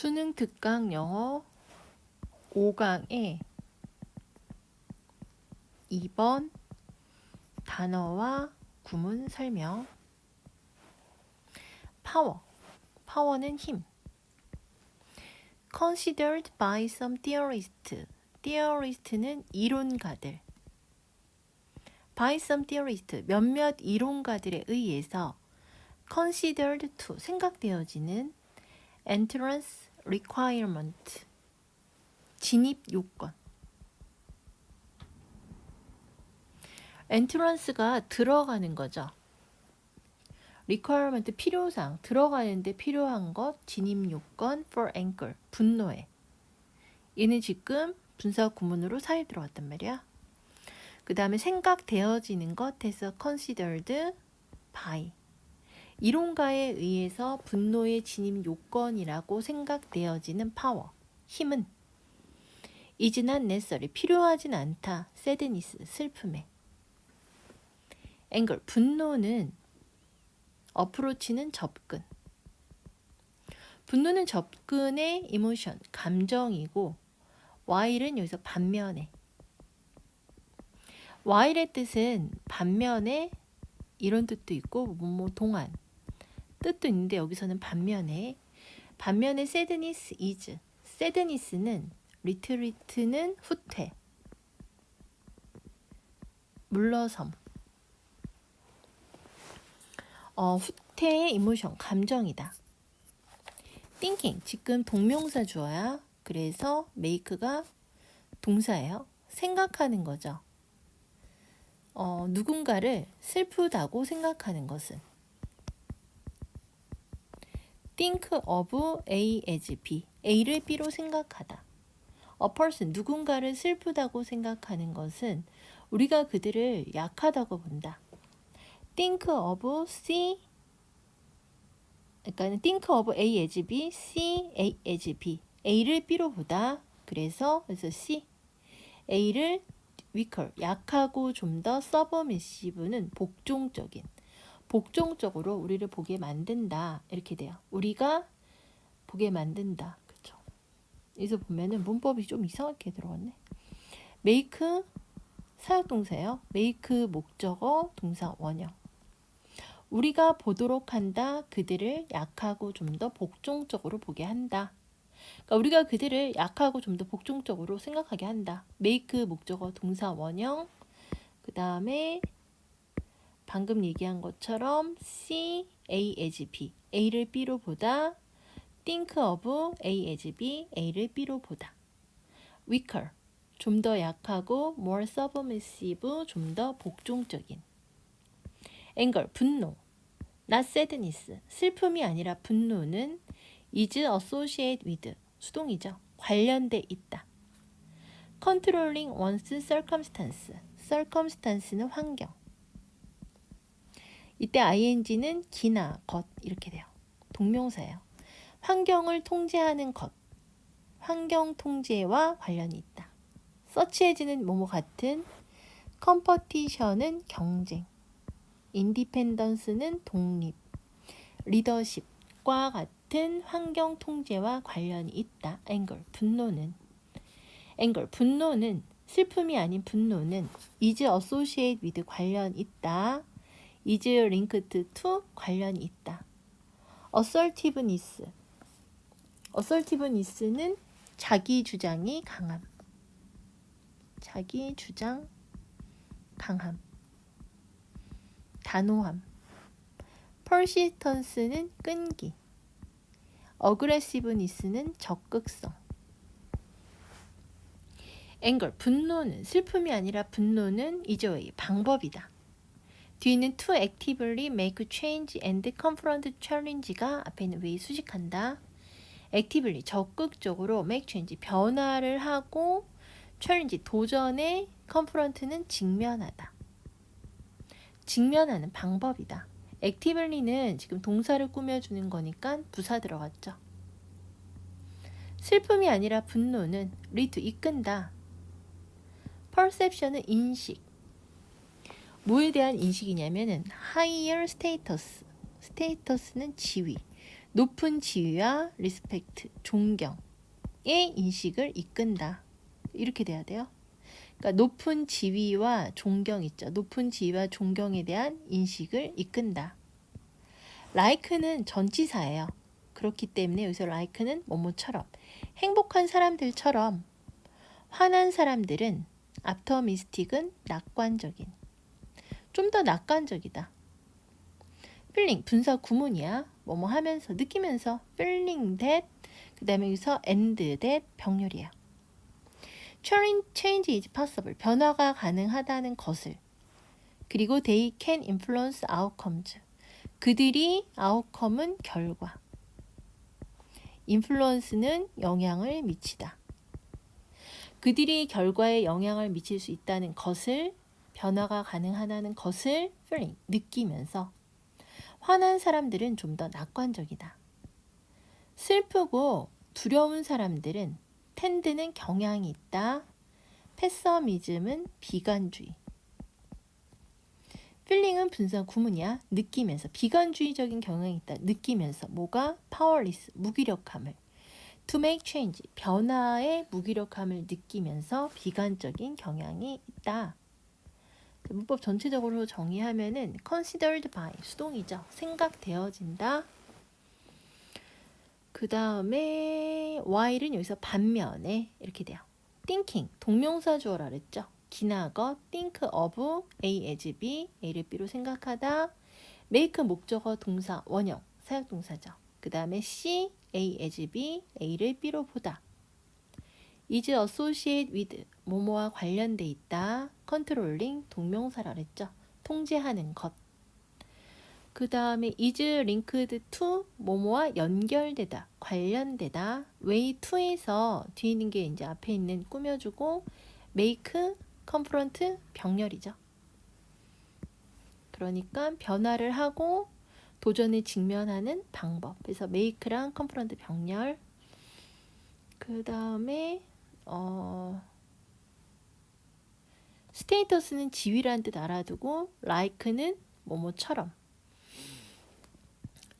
수능 특강 영어 5강에 2번 단어와 구문 설명 파워 파워는 힘 considered by some theorist theorist는 이론가들 by some theorist 몇몇 이론가들에 의해서 considered to 생각되어지는 entrance requirement 진입 요건 entrance가 들어가는 거죠. requirement 필요상 들어가는데 필요한 것 진입 요건 for anchor 분노에 얘는 지금 분사 구문으로 사에 들어왔단 말이야. 그 다음에 생각되어지는 것에서 considered by 이론가에 의해서 분노의 진입 요건이라고 생각되어지는 파워, 힘은 is not necessary, 필요하진 않다, sadness, 슬픔에. anger, 분노는 어프로치는 접근. 분노는 접근의 emotion, 감정이고 while은 여기서 반면에. While의 뜻은 반면에 이런 뜻도 있고 뭐뭐 동안 뜻도 있는데 여기서는 반면에. 반면에 sadness is. sadness는 retreat는 후퇴. 물러섬. 어, 후퇴의 이모션 감정이다. thinking 지금 동명사 주어야. 그래서 make가 동사예요. 생각하는 거죠. 어, 누군가를 슬프다고 생각하는 것은 think of A as B. A를 B로 생각하다. A person, 누군가를 슬프다고 생각하는 것은 우리가 그들을 약하다고 본다. think of C, 그러니까 think of A as B, C A as B. A를 B로 보다. 그래서 그래서 C. A를 weaker, 약하고 좀더 submissive는 복종적인. 복종적으로 우리를 보게 만든다 이렇게 돼요. 우리가 보게 만든다. 그렇죠? 여기서 보면은 문법이 좀 이상하게 들어갔네. make 사역동사예요. make 목적어 동사 원형. 우리가 보도록 한다. 그들을 약하고 좀 더 복종적으로 보게 한다. 그러니까 우리가 그들을 약하고 좀 더 복종적으로 생각하게 한다. make 목적어 동사 원형. 그 다음에 방금 얘기한 것처럼 C, A as B, A를 B로 보다. think of A as B, A를 B로 보다. weaker, 좀 더 약하고 more submissive, 좀 더 복종적인. anger, 분노. not sadness, 슬픔이 아니라 분노는 is associated with, 수동이죠. 관련돼 있다. controlling one's circumstance, circumstance는 환경. 이때 ing는 기나 것 이렇게 돼요. 동명사예요. 환경을 통제하는 것. 환경 통제와 관련이 있다. 서치해지는 뭐뭐 같은 컴퍼티션은 경쟁. 인디펜던스는 독립. 리더십과 같은 환경 통제와 관련이 있다. 앵글 분노는 앵글 분노는 슬픔이 아닌 분노는 is associated with 관련 있다. Is linked to 관련이 있다. assertiveness. assertiveness는 자기 주장이 강함. 자기 주장 강함. 단호함. persistence는 끈기. aggressiveness는 적극성. anger 분노는 슬픔이 아니라 분노는 way 방법이다. 뒤는 to actively make change and confront challenge가 앞에 있는 way 수식한다. actively 적극적으로 make change 변화를 하고 challenge 도전에 confront는 직면하다. 직면하는 방법이다. actively는 지금 동사를 꾸며주는 거니까 부사 들어갔죠. 슬픔이 아니라 분노는 lead 이끈다. perception은 인식. 뭐에 대한 인식이냐면은 higher status. status는 지위. 높은 지위와 리스펙트, 존경의 인식을 이끈다. 이렇게 돼야 돼요. 그러니까 높은 지위와 존경 있죠. 높은 지위와 존경에 대한 인식을 이끈다. like는 전치사예요. 그렇기 때문에 여기서 like는 뭐뭐처럼 행복한 사람들처럼 화난 사람들은 optimistic은 낙관적인 좀 더 낙관적이다. feeling 분사 구문이야. 뭐뭐 하면서 느끼면서 feeling that 그다음에 여기서 and that 병렬이야. Change is possible. 변화가 가능하다는 것을. 그리고 they can influence outcomes. 그들이 outcome은 결과. influence는 영향을 미치다. 그들이 결과에 영향을 미칠 수 있다는 것을 변화가 가능하다는 것을 feeling 느끼면서 화난 사람들은 좀 더 낙관적이다. 슬프고 두려운 사람들은 텐드는 경향이 있다. 패서미즘은 비관주의. 필링은 분사 구문이야. 느끼면서 비관주의적인 경향이 있다. 느끼면서 뭐가 powerless 무기력함을 to make change 변화의 무기력함을 느끼면서 비관적인 경향이 있다. 문법 전체적으로 정의하면은 considered by 수동이죠. 생각되어진다. 그 다음에 while은 여기서 반면에 이렇게 돼요. thinking 동명사 주어라 그랬죠. 기나거 think of A as B, A를 B로 생각하다. make 목적어 동사 원형 사역 동사죠. 그 다음에 C, A as B, A를 B로 보다. is associate with 뭐뭐와 관련돼 있다. Controlling 동명사라 그랬죠. 통제하는 것. 그 다음에 is linked to 뭐뭐와 연결되다, 관련되다. way to에서 뒤에 있는 게 이제 앞에 있는 꾸며주고 make, confront 병렬이죠. 그러니까 변화를 하고 도전에 직면하는 방법. 그래서 make랑 confront 병렬. 그 다음에 어 스테이터스는 지위라는 뜻 알아두고 like는 뭐뭐처럼.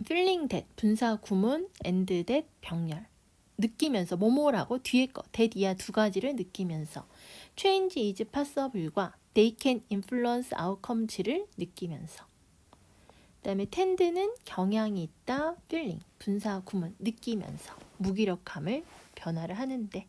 Feeling that 분사 구문 and that 병렬. 느끼면서 뭐뭐라고 뒤에 거 that 이하 두 가지를 느끼면서. Change is possible과 they can influence outcomes를 느끼면서. 그다음에 tend는 경향이 있다 feeling 분사 구문 느끼면서. 무기력함을 변화를 하는데